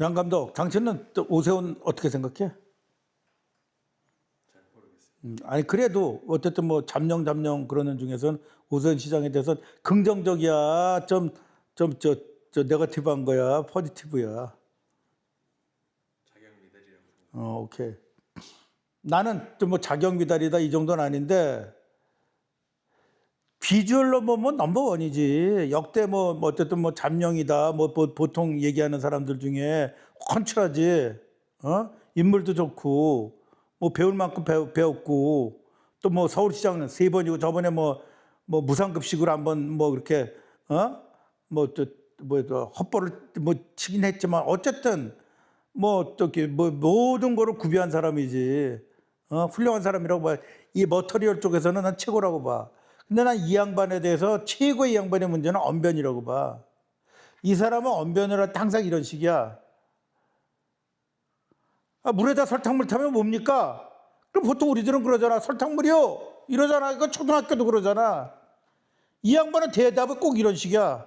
양 감독, 당신은 또 오세훈 어떻게 생각해? 음, 아니 그래도 어쨌든 뭐 잠룡 잠룡 그러는 중에선 오세훈 시장에 대해서 긍정적이야, 좀 좀 저 저 네거티브한 거야, 포지티브야. 자격 미달이라고. 어, 오케이. 나는 좀 뭐 자격 미달이다 이 정도는 아닌데 비주얼로 보면 넘버 원이지. 역대 뭐, 뭐 어쨌든 뭐 잠룡이다. 뭐 보- 보통 얘기하는 사람들 중에 컨츄라지. 어? 인물도 좋고 뭐 배울 만큼 배우, 배웠고 또 뭐 서울시장은 세 번이고 저번에 뭐 뭐 무상급식으로 한번 뭐 그렇게 어? 뭐 또뭐 헛벌을 뭐 치긴 했지만 어쨌든 뭐 어떻게 뭐 모든 거를 구비한 사람이지. 어, 훌륭한 사람이라고 봐. 이 머터리얼 쪽에서는 난 최고라고 봐. 근데 난 이 양반에 대해서 최고의 이 양반의 문제는 언변이라고 봐. 이 사람은 언변을 할 때 항상 이런 식이야. 아, 물에다 설탕물 타면 뭡니까? 그럼 보통 우리들은 그러잖아. 설탕물이요. 이러잖아. 이거 초등학교도 그러잖아. 이 양반은 대답은 꼭 이런 식이야.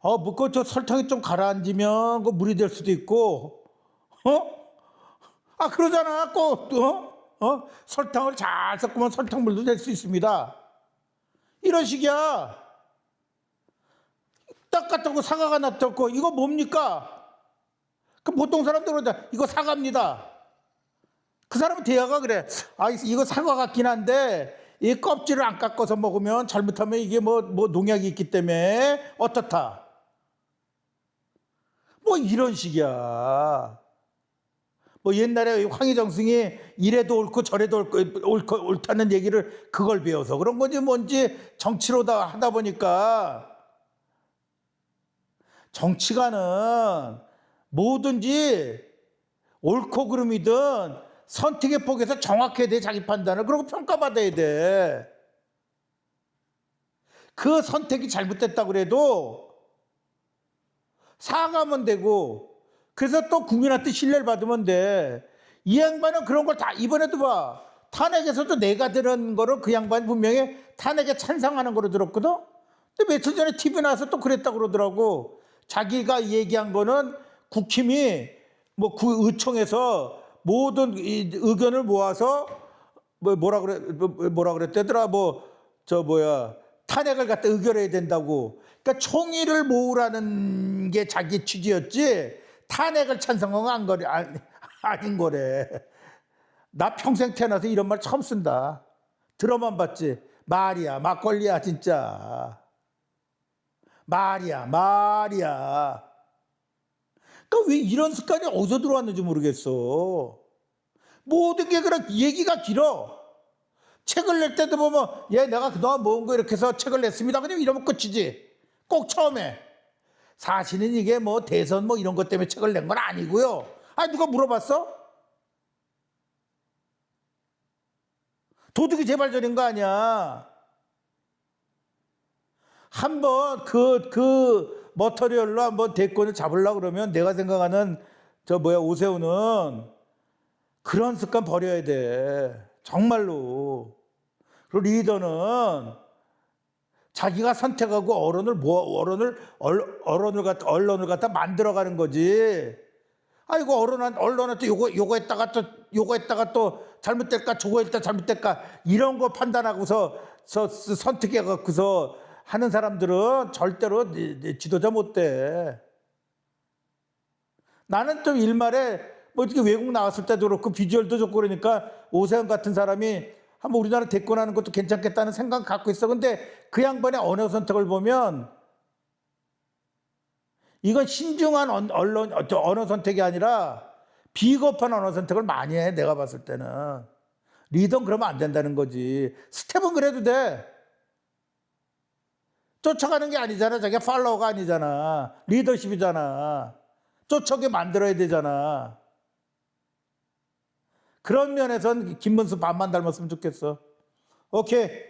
어, 뭐그 저 설탕이 좀 가라앉으면 그 물이 될 수도 있고, 어? 아 그러잖아. 꼭 어? 어? 설탕을 잘 섞으면 설탕물도 될 수 있습니다. 이런 식이야. 딱 같다고 사과가 놨다고 이거 뭡니까? 그럼 보통 사람들은 이거 사과입니다. 그 사람은 대화가 그래. 아 이거 사과 같긴 한데 이 껍질을 안 깎아서 먹으면 잘못하면 이게 뭐 뭐 농약이 있기 때문에 어떻다. 뭐 이런 식이야. 뭐 옛날에 황희정승이 이래도 옳고 저래도 옳고, 옳고 옳다는 얘기를 그걸 배워서 그런 건지 뭔지 정치로다 하다 보니까 정치가는 뭐든지 옳고 그름이든 선택의 폭에서 정확해야 돼 자기 판단을 그리고 평가받아야 돼. 그 선택이 잘못됐다 그래도 사과하면 되고 그래서 또 국민한테 신뢰를 받으면 돼. 이 양반은 그런 걸 다 이번에도 봐. 탄핵에서도 내가 들은 거를 그 양반 분명히 탄핵에 찬성하는 거로 들었거든. 근데 며칠 전에 TV 나와서 또 그랬다고 그러더라고. 자기가 얘기한 거는 국힘이 뭐 그 의총에서 모든 이 의견을 모아서 뭐 뭐라 그래 뭐- 뭐라 그랬대더라 뭐 저 뭐야 탄핵을 갖다 의결해야 된다고. 그러니까 총의를 모으라는 게 자기 취지였지. 탄핵을 찬성한 건 거래 아니, 아닌 거래. 나 평생 태어나서 이런 말 처음 쓴다. 들어만 봤지. 말이야, 막걸리야, 진짜. 말이야, 말이야. 그러니까 왜 이런 습관이 어디서 들어왔는지 모르겠어. 모든 게 그런 얘기가 길어. 책을 낼 때도 보면 얘 내가 그동안 모은 거 이렇게 해서 책을 냈습니다. 그냥 이러면 끝이지. 꼭 처음에. 사실은 이게 뭐 대선 뭐 이런 것 때문에 책을 낸 건 아니고요. 아 누가 물어봤어? 도둑이 재발전인 거 아니야. 한번 그, 그 머터리얼로 한번 대권을 잡으려고 그러면 내가 생각하는 저 뭐야 오세훈은 그런 습관 버려야 돼. 정말로. 그리고 리더는 자기가 선택하고 언론을 모아, 언론을, 얼- 언론을 갖다, 언론을 갖다 만들어가는 거지. 아이고, 언론한, 언론한테 요거, 요거 했다가 또, 요거 했다가 또 잘못될까, 저거 했다 잘못될까, 이런 거 판단하고서 서, 서- 선택해 갖고서 하는 사람들은 절대로 지도자 못 돼. 나는 좀 일말에 뭐 어떻게 외국 나왔을 때도 그렇고 비주얼도 좋고 그러니까 오세훈 같은 사람이 한번 우리나라 대권하는 것도 괜찮겠다는 생각 갖고 있어. 근데 그 양반의 언어 선택을 보면 이건 신중한 언- 언론 언어 선택이 아니라 비겁한 언어 선택을 많이 해. 내가 봤을 때는 리더는 그러면 안 된다는 거지. 스텝은 그래도 돼. 쫓아가는 게 아니잖아. 자기가 팔로워가 아니잖아. 리더십이잖아. 쫓아게 만들어야 되잖아. 그런 면에선 김문수 반만 닮았으면 좋겠어. 오케이.